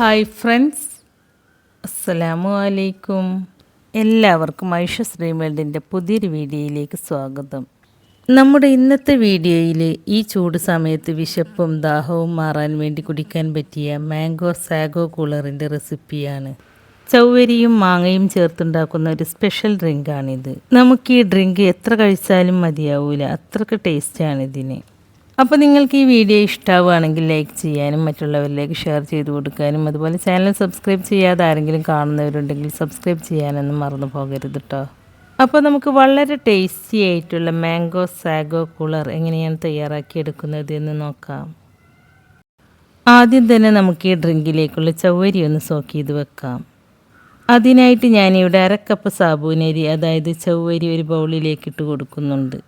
Hi friends. അസ്സലാമു അലൈക്കും. എല്ലാവർക്കും ഐഷ ശ്രീമേൾഡിന്റെ പുതിയൊരു വീഡിയോയിലേക്ക് സ്വാഗതം. നമ്മുടെ ഇന്നത്തെ വീഡിയോയിൽ ഈ ചൂട് സമയത്ത് വിശപ്പും ദാഹവും മാറാൻ വേണ്ടി കുടിക്കാൻ പറ്റിയ മാംഗോ സാഗോ കൂളറിന്റെ റെസിപ്പിയാണ്. ചൗവരിയും മാങ്ങയും ചേർത്തുണ്ടാക്കുന്ന ഒരു സ്പെഷ്യൽ ഡ്രിങ്കാണിത്. നമുക്ക് ഈ ഡ്രിങ്ക് എത്ര കഴിച്ചാലും മതിയാവൂല. അത്രയ്ക്ക് ടേസ്റ്റാണ് ഇതിന് അപ്പോൾ നിങ്ങൾക്ക് ഈ വീഡിയോ ഇഷ്ടമാവുകയാണെങ്കിൽ ലൈക്ക് ചെയ്യാനും മറ്റുള്ളവരിലേക്ക് ഷെയർ ചെയ്ത് കൊടുക്കാനും അതുപോലെ ചാനൽ സബ്സ്ക്രൈബ് ചെയ്യാതെ ആരെങ്കിലും കാണുന്നവരുണ്ടെങ്കിൽ സബ്സ്ക്രൈബ് ചെയ്യാനൊന്നും മറന്നു പോകരുത് കേട്ടോ അപ്പോൾ നമുക്ക് വളരെ ടേസ്റ്റി ആയിട്ടുള്ള മാംഗോ സാഗോ കൂളർ എങ്ങനെയാണ് തയ്യാറാക്കിയെടുക്കുന്നത് എന്ന് നോക്കാം. ആദ്യം തന്നെ നമുക്ക് ഈ ഡ്രിങ്കിലേക്കുള്ള ചവ്വരി ഒന്ന് സോക്ക് ചെയ്ത് വെക്കാം. അതിനായിട്ട് ഞാനിവിടെ അരക്കപ്പ് സാബൂനരി അതായത് ചവ്വരി ഒരു ബൗളിലേക്ക് ഇട്ട് കൊടുക്കുന്നുണ്ട്.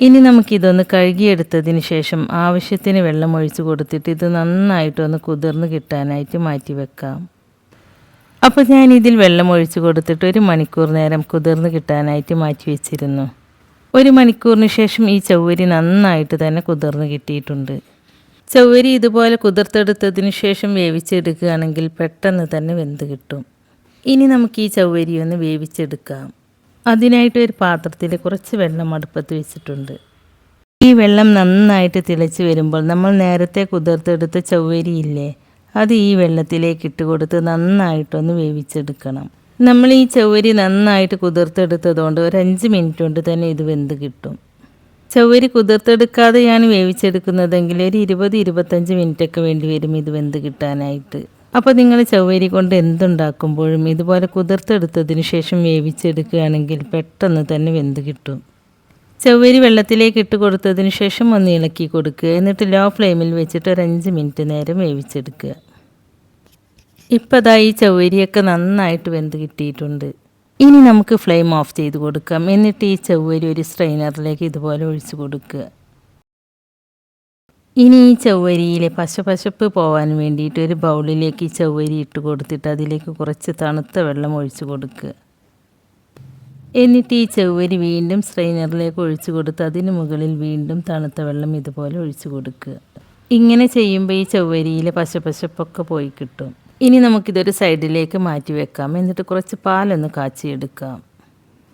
ഇനി നമുക്കിതൊന്ന് കഴുകിയെടുത്തതിന് ശേഷം ആവശ്യത്തിന് വെള്ളം ഒഴിച്ചു കൊടുത്തിട്ട് ഇത് നന്നായിട്ടൊന്ന് കുതിർന്ന് കിട്ടാനായിട്ട് മാറ്റി വെക്കാം. അപ്പോൾ ഞാൻ ഇതിൽ വെള്ളം ഒഴിച്ചു കൊടുത്തിട്ട് ഒരു മണിക്കൂർ നേരം കുതിർന്ന് കിട്ടാനായിട്ട് മാറ്റി വെച്ചിരുന്നു. ഒരു മണിക്കൂറിന് ശേഷം ഈ ചൗവരി നന്നായിട്ട് തന്നെ കുതിർന്ന് കിട്ടിയിട്ടുണ്ട്. ചൗവരി ഇതുപോലെ കുതിർത്തെടുത്തതിന് ശേഷം വേവിച്ചെടുക്കുകയാണെങ്കിൽ പെട്ടെന്ന് തന്നെ വെന്ത് കിട്ടും. ഇനി നമുക്ക് ഈ ചൗവരി ഒന്ന് വേവിച്ചെടുക്കാം. അതിനായിട്ട് ഒരു പാത്രത്തിൽ കുറച്ച് വെള്ളം അടുപ്പത്ത് വെച്ചിട്ടുണ്ട്. ഈ വെള്ളം നന്നായിട്ട് തിളച്ച് വരുമ്പോൾ നമ്മൾ നേരത്തെ കുതിർത്തെടുത്ത ചൊവ്വരിയില്ലേ അത് ഈ വെള്ളത്തിലേക്ക് ഇട്ട് കൊടുത്ത് നന്നായിട്ടൊന്ന് വേവിച്ചെടുക്കണം. നമ്മൾ ഈ ചൊവ്വരി നന്നായിട്ട് കുതിർത്തെടുത്തതുകൊണ്ട് ഒരു അഞ്ച് മിനിറ്റ് കൊണ്ട് തന്നെ ഇത് വെന്ത് കിട്ടും. ചൊവ്വരി കുതിർത്തെടുക്കാതെയാണ് വേവിച്ചെടുക്കുന്നതെങ്കിൽ ഒരു ഇരുപത് ഇരുപത്തഞ്ച് മിനിറ്റൊക്കെ വേണ്ടി വരും ഇത് വെന്ത് കിട്ടാനായിട്ട്. അപ്പോൾ നിങ്ങൾ ചവ്വരി കൊണ്ട് എന്തുണ്ടാക്കുമ്പോഴും ഇതുപോലെ കുതിർത്തെടുത്തതിന് ശേഷം വേവിച്ചെടുക്കുകയാണെങ്കിൽ പെട്ടെന്ന് തന്നെ വെന്ത് കിട്ടും. ചവ്വരി വെള്ളത്തിലേക്ക് ഇട്ട് കൊടുത്തതിന് ശേഷം ഒന്ന് ഇളക്കി കൊടുക്കുക. എന്നിട്ട് ലോ ഫ്ലെയിമിൽ വെച്ചിട്ട് ഒരു അഞ്ച് മിനിറ്റ് നേരം വേവിച്ചെടുക്കുക. ഇപ്പോൾ അതാ ഈ ചവ്വരിയൊക്കെ നന്നായിട്ട് വെന്ത് കിട്ടിയിട്ടുണ്ട്. ഇനി നമുക്ക് ഫ്ലെയിം ഓഫ് ചെയ്ത് കൊടുക്കാം. എന്നിട്ട് ഈ ചവ്വരി ഒരു സ്ട്രെയിനറിലേക്ക് ഇതുപോലെ ഒഴിച്ച് കൊടുക്കുക. ഇനി ഈ ചവ്വരിയിലെ പശപശപ്പ് പോകാൻ വേണ്ടിയിട്ട് ഒരു ബൗളിലേക്ക് ഈ ചവ്വരി ഇട്ട് കൊടുത്തിട്ട് അതിലേക്ക് കുറച്ച് തണുത്ത വെള്ളം ഒഴിച്ച് കൊടുക്കുക എന്നിട്ട് ഈ ചവ്വരി വീണ്ടും സ്ട്രെയിനറിലേക്ക് ഒഴിച്ചു കൊടുത്ത് അതിന് മുകളിൽ വീണ്ടും തണുത്ത വെള്ളം ഇതുപോലെ ഒഴിച്ചു കൊടുക്കുക ഇങ്ങനെ ചെയ്യുമ്പോൾ ഈ ചവ്വരിയിലെ പശപശപ്പൊക്കെ പോയി കിട്ടും. ഇനി നമുക്കിതൊരു സൈഡിലേക്ക് മാറ്റി വെക്കാം. എന്നിട്ട് കുറച്ച് പാലൊന്ന് കാച്ചിയെടുക്കാം.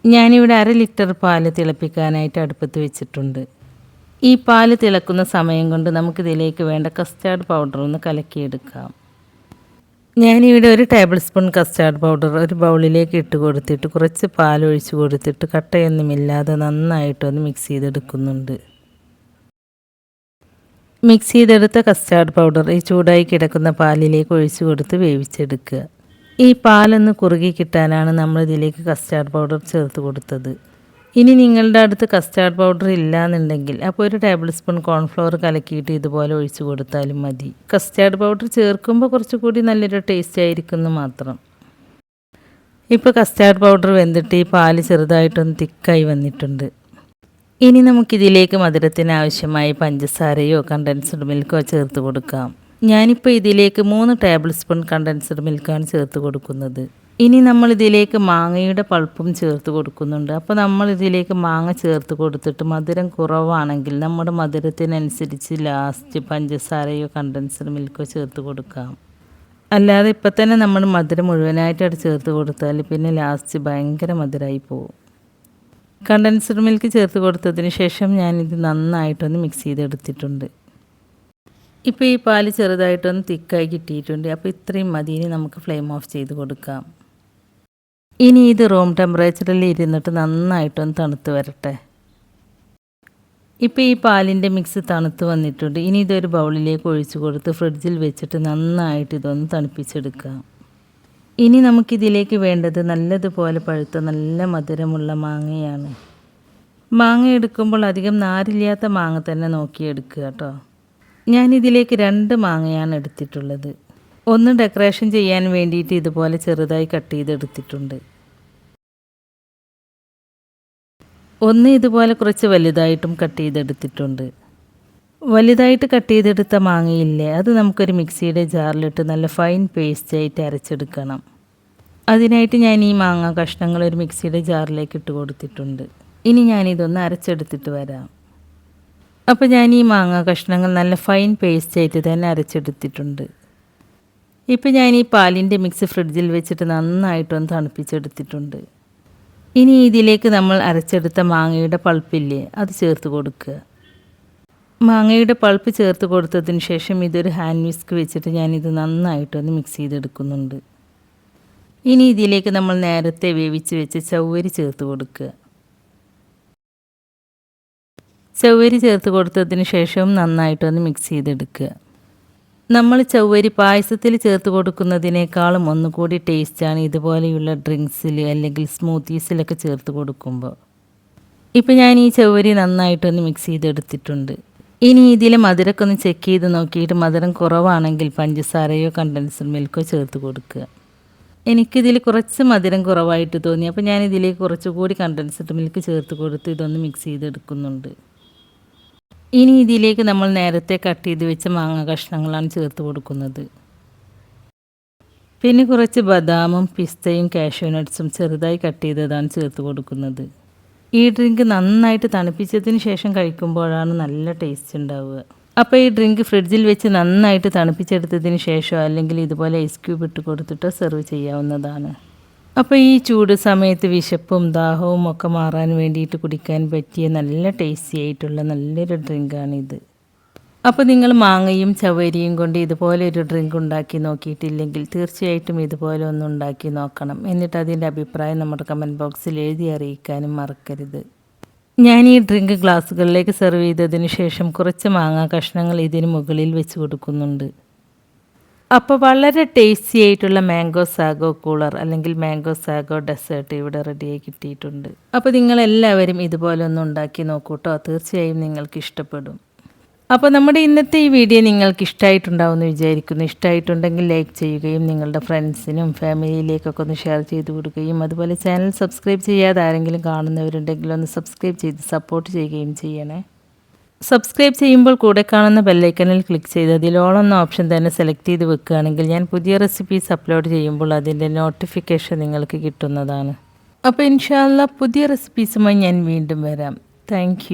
ഞാനിവിടെ അര ലിറ്റർ പാൽ തിളപ്പിക്കാനായിട്ട് അടുപ്പത്ത് വെച്ചിട്ടുണ്ട്. ഈ പാൽ തിളക്കുന്ന സമയം കൊണ്ട് നമുക്കിതിലേക്ക് വേണ്ട കസ്റ്റാർഡ് പൗഡർ ഒന്ന് കലക്കിയെടുക്കാം. ഞാനിവിടെ ഒരു ടേബിൾ സ്പൂൺ കസ്റ്റാർഡ് പൗഡർ ഒരു ബൗളിലേക്ക് ഇട്ട് കൊടുത്തിട്ട് കുറച്ച് പാൽ ഒഴിച്ച് കൊടുത്തിട്ട് കട്ടയൊന്നുമില്ലാതെ നന്നായിട്ടൊന്ന് മിക്സ് ചെയ്തെടുക്കുന്നുണ്ട്. മിക്സ് ചെയ്തെടുത്ത കസ്റ്റാർഡ് പൗഡർ ഈ ചൂടായി കിടക്കുന്ന പാലിലേക്ക് ഒഴിച്ച് കൊടുത്ത് വേവിച്ചെടുക്കുക. ഈ പാലൊന്ന് കുറുകി കിട്ടാനാണ് നമ്മൾ ഇതിലേക്ക് കസ്റ്റാർഡ് പൗഡർ ചേർത്ത് കൊടുത്തത്. ഇനി നിങ്ങളുടെ അടുത്ത് കസ്റ്റാർഡ് പൗഡർ ഇല്ലാന്നുണ്ടെങ്കിൽ അപ്പോൾ ഒരു ടേബിൾ സ്പൂൺ കോൺഫ്ലവർ കലക്കിയിട്ട് ഇതുപോലെ ഒഴിച്ചു കൊടുത്താലും മതി. കസ്റ്റാർഡ് പൗഡർ ചേർക്കുമ്പോൾ കുറച്ചുകൂടി നല്ലൊരു ടേസ്റ്റ് ആയിരിക്കും മാത്രം. ഇപ്പോൾ കസ്റ്റാർഡ് പൗഡർ വെന്തിട്ട് ഈ പാൽ ചെറുതായിട്ടൊന്ന് തിക്കായി വന്നിട്ടുണ്ട്. ഇനി നമുക്കിതിലേക്ക് മധുരത്തിന് ആവശ്യമായി പഞ്ചസാരയോ കണ്ടൻസ്ഡ് മിൽക്കോ ചേർത്ത് കൊടുക്കാം. ഞാനിപ്പോൾ ഇതിലേക്ക് മൂന്ന് ടേബിൾ സ്പൂൺ കണ്ടൻസ്ഡ് മിൽക്കാണ് ചേർത്ത് കൊടുക്കുന്നത്. ഇനി നമ്മൾ ഇതിലേക്ക് മാങ്ങയുടെ പൾപ്പും ചേർത്ത് കൊടുക്കുന്നുണ്ട്. അപ്പോൾ നമ്മൾ ഇതിലേക്ക് മാങ്ങ ചേർത്ത് കൊടുത്തിട്ട് മധുരം കുറവാണെങ്കിൽ നമ്മുടെ മധുരത്തിനനുസരിച്ച് ലാസ്റ്റ് പഞ്ചസാരയോ കണ്ടൻസർ മിൽക്കോ ചേർത്ത് കൊടുക്കാം. അല്ലാതെ ഇപ്പം തന്നെ നമ്മൾ മധുരം മുഴുവനായിട്ട് മുഴുവനായിട്ടാണ് ചേർത്ത് കൊടുത്താൽ പിന്നെ ലാസ്റ്റ് ഭയങ്കര മധുരമായി പോകും. കണ്ടൻസർ മിൽക്ക് ചേർത്ത് കൊടുത്തതിന് ശേഷം ഞാനിത് നന്നായിട്ടൊന്ന് മിക്സ് ചെയ്തെടുത്തിട്ടുണ്ട്. ഇപ്പോൾ ഈ പാൽ ചെറുതായിട്ടൊന്ന് തിക്കായി കിട്ടിയിട്ടുണ്ട്. അപ്പോൾ ഇത്രയും മതി. ഇനി നമുക്ക് ഫ്ലെയിം ഓഫ് ചെയ്ത് കൊടുക്കാം. ഇനി ഇത് റൂം ടെമ്പറേച്ചറിൽ ഇരുന്നിട്ട് നന്നായിട്ടൊന്ന് തണുത്ത് വരട്ടെ. ഇപ്പോൾ ഈ പാലിന്റെ മിക്സ് തണുത്ത് വന്നിട്ടുണ്ട്. ഇനി ഇതൊരു ബൗളിലേക്ക് ഒഴിച്ചു കൊടുത്ത് ഫ്രിഡ്ജിൽ വെച്ചിട്ട് നന്നായിട്ട് ഇതൊന്ന് തണുപ്പിച്ചെടുക്കാം. ഇനി നമുക്കിതിലേക്ക് വേണ്ടത് നല്ലതുപോലെ പഴുത്ത നല്ല മധുരമുള്ള മാങ്ങയാണ്. മാങ്ങ എടുക്കുമ്പോൾ അധികം നാരില്ലാത്ത മാങ്ങ തന്നെ നോക്കിയെടുക്കുക കേട്ടോ. ഞാനിതിലേക്ക് രണ്ട് മാങ്ങയാണ് എടുത്തിട്ടുള്ളത്. ഒന്ന് ഡെക്കറേഷൻ ചെയ്യാൻ വേണ്ടിയിട്ട് ഇതുപോലെ ചെറുതായി കട്ട് ചെയ്തെടുത്തിട്ടുണ്ട്. ഒന്ന് ഇതുപോലെ കുറച്ച് വലുതായിട്ടും കട്ട് ചെയ്തെടുത്തിട്ടുണ്ട്. വലുതായിട്ട് കട്ട് ചെയ്തെടുത്ത മാങ്ങയില്ലേ അത് നമുക്കൊരു മിക്സിയുടെ ജാറിലിട്ട് നല്ല ഫൈൻ പേസ്റ്റ് ആയിട്ട് അരച്ചെടുക്കണം. അതിനായിട്ട് ഞാൻ ഈ മാങ്ങ കഷ്ണങ്ങൾ ഒരു മിക്സിയുടെ ജാറിലേക്ക് ഇട്ട് കൊടുത്തിട്ടുണ്ട്. ഇനി ഞാനിതൊന്ന് അരച്ചെടുത്തിട്ട് വരാം. അപ്പോൾ ഞാൻ ഈ മാങ്ങ കഷ്ണങ്ങൾ നല്ല ഫൈൻ പേസ്റ്റ് ആയിട്ട് തന്നെ അരച്ചെടുത്തിട്ടുണ്ട്. ഇപ്പോൾ ഞാൻ ഈ പാലിന്റെ മിക്സ് ഫ്രിഡ്ജിൽ വെച്ചിട്ട് നന്നായിട്ടൊന്ന് തണുപ്പിച്ചെടുത്തിട്ടുണ്ട്. ഇനി ഇതിലേക്ക് നമ്മൾ അരച്ചെടുത്ത മാങ്ങയുടെ പൾപ്പില്ലേ അത് ചേർത്ത് കൊടുക്കുക. മാങ്ങയുടെ പൾപ്പ് ചേർത്ത് കൊടുത്തതിന് ശേഷം ഇതൊരു ഹാൻഡ് വിസ്ക് വെച്ചിട്ട് ഞാനിത് നന്നായിട്ടൊന്ന് മിക്സ് ചെയ്തെടുക്കുന്നുണ്ട്. ഇനി ഇതിലേക്ക് നമ്മൾ നേരത്തെ വേവിച്ച് വെച്ച് ചവ്വരി ചേർത്ത് കൊടുക്കുക. ചവ്വരി ചേർത്ത് കൊടുത്തതിന് ശേഷം നന്നായിട്ടൊന്ന് മിക്സ് ചെയ്തെടുക്കുക. നമ്മൾ ചവ്വരി പായസത്തിൽ ചേർത്ത് കൊടുക്കുന്നതിനേക്കാളും ഒന്നുകൂടി ടേസ്റ്റാണ് ഇതുപോലെയുള്ള ഡ്രിങ്ക്സിൽ അല്ലെങ്കിൽ സ്മൂത്തീസിലൊക്കെ ചേർത്ത് കൊടുക്കുമ്പോൾ. ഇപ്പം ഞാൻ ഈ ചവ്വരി നന്നായിട്ടൊന്ന് മിക്സ് ചെയ്തെടുത്തിട്ടുണ്ട്. ഇനി ഇതിൽ മധുരമൊക്കെ ഒന്ന് ചെക്ക് ചെയ്ത് നോക്കിയിട്ട് മധുരം കുറവാണെങ്കിൽ പഞ്ചസാരയോ കണ്ടൻസ്ഡ് മിൽക്കോ ചേർത്ത് കൊടുക്കുക. എനിക്കിതിൽ കുറച്ച് മധുരം കുറവായിട്ട് തോന്നി. അപ്പോൾ ഞാൻ ഇതിലേക്ക് കുറച്ചുകൂടി കണ്ടൻസ്ഡ് മിൽക്ക് ചേർത്ത് കൊടുത്ത് ഇതൊന്ന് മിക്സ് ചെയ്തെടുക്കുന്നുണ്ട്. ഇനി ഇതിലേക്ക് നമ്മൾ നേരത്തെ കട്ട് ചെയ്ത് വെച്ച മാങ്ങ കഷ്ണങ്ങളാണ് ചേർത്ത് കൊടുക്കുന്നത്. പിന്നെ കുറച്ച് ബദാമും പിസ്തയും കാഷ്യൂ നട്ട്സും ചെറുതായി കട്ട് ചെയ്തതാണ് ചേർത്ത് കൊടുക്കുന്നത്. ഈ ഡ്രിങ്ക് നന്നായിട്ട് തണുപ്പിച്ചതിന് ശേഷം കഴിക്കുമ്പോഴാണ് നല്ല ടേസ്റ്റ് ഉണ്ടാവുക. അപ്പോൾ ഈ ഡ്രിങ്ക് ഫ്രിഡ്ജിൽ വെച്ച് നന്നായിട്ട് തണുപ്പിച്ചെടുത്തതിന് ശേഷം അല്ലെങ്കിൽ ഇതുപോലെ ഐസ് ക്യൂബ് ഇട്ട് കൊടുത്തിട്ടോ സെർവ് ചെയ്യാവുന്നതാണ്. അപ്പോൾ ഈ ചൂട് സമയത്ത് വിശപ്പും ദാഹവും ഒക്കെ മാറാൻ വേണ്ടിയിട്ട് കുടിക്കാൻ പറ്റിയ നല്ല ടേസ്റ്റി ആയിട്ടുള്ള നല്ലൊരു ഡ്രിങ്കാണിത് അപ്പോൾ നിങ്ങൾ മാങ്ങയും ചവരിയും കൊണ്ട് ഇതുപോലെ ഒരു ഡ്രിങ്ക് ഉണ്ടാക്കി നോക്കിയിട്ടില്ലെങ്കിൽ തീർച്ചയായിട്ടും ഇതുപോലെ ഒന്ന് ഉണ്ടാക്കി നോക്കണം. എന്നിട്ട് അതിന്റെ അഭിപ്രായം നമ്മുടെ കമന്റ് ബോക്സിൽ എഴുതി അറിയിക്കാനും മറക്കരുത്. ഞാൻ ഈ ഡ്രിങ്ക് ഗ്ലാസ്സുകളിലേക്ക് സെർവ് ചെയ്തതിന് ശേഷം കുറച്ച് മാങ്ങ കഷ്ണങ്ങൾ ഇതിന് മുകളിൽ വെച്ച് കൊടുക്കുന്നുണ്ട്. അപ്പോൾ വളരെ ടേസ്റ്റി ആയിട്ടുള്ള മാംഗോ സാഗോ കൂളർ അല്ലെങ്കിൽ മാംഗോ സാഗോ ഡെസേർട്ട് ഇവിടെ റെഡിയായി കിട്ടിയിട്ടുണ്ട്. അപ്പോൾ നിങ്ങളെല്ലാവരും ഇതുപോലെ ഒന്ന് ഉണ്ടാക്കി നോക്കൂട്ടോ തീർച്ചയായും നിങ്ങൾക്ക് ഇഷ്ടപ്പെടും. അപ്പോൾ നമ്മുടെ ഇന്നത്തെ ഈ വീഡിയോ നിങ്ങൾക്ക് ഇഷ്ടമായിട്ടുണ്ടാവുമെന്ന് വിചാരിക്കുന്നു. ഇഷ്ടമായിട്ടുണ്ടെങ്കിൽ ലൈക്ക് ചെയ്യുകയും നിങ്ങളുടെ ഫ്രണ്ട്സിനും ഫാമിലിയിലേക്കൊക്കെ ഒന്ന് ഷെയർ ചെയ്ത് കൊടുക്കുകയും അതുപോലെ ചാനൽ സബ്സ്ക്രൈബ് ചെയ്യാതെ ആരെങ്കിലും കാണുന്നവരുണ്ടെങ്കിൽ ഒന്ന് സബ്സ്ക്രൈബ് ചെയ്ത് സപ്പോർട്ട് ചെയ്യുകയും ചെയ്യണേ. സബ്സ്ക്രൈബ് ചെയ്യുമ്പോൾ കൂടെ കാണുന്ന ബെല്ലൈക്കണിൽ ക്ലിക്ക് ചെയ്ത് അതിലോളെന്ന ഓപ്ഷൻ തന്നെ സെലക്ട് ചെയ്ത് വെക്കുകയാണെങ്കിൽ ഞാൻ പുതിയ റെസിപ്പീസ് അപ്ലോഡ് ചെയ്യുമ്പോൾ അതിന്റെ നോട്ടിഫിക്കേഷൻ നിങ്ങൾക്ക് കിട്ടുന്നതാണ്. അപ്പോൾ ഇൻഷാല്ല പുതിയ റെസിപ്പീസുമായി ഞാൻ വീണ്ടും വരാം. താങ്ക്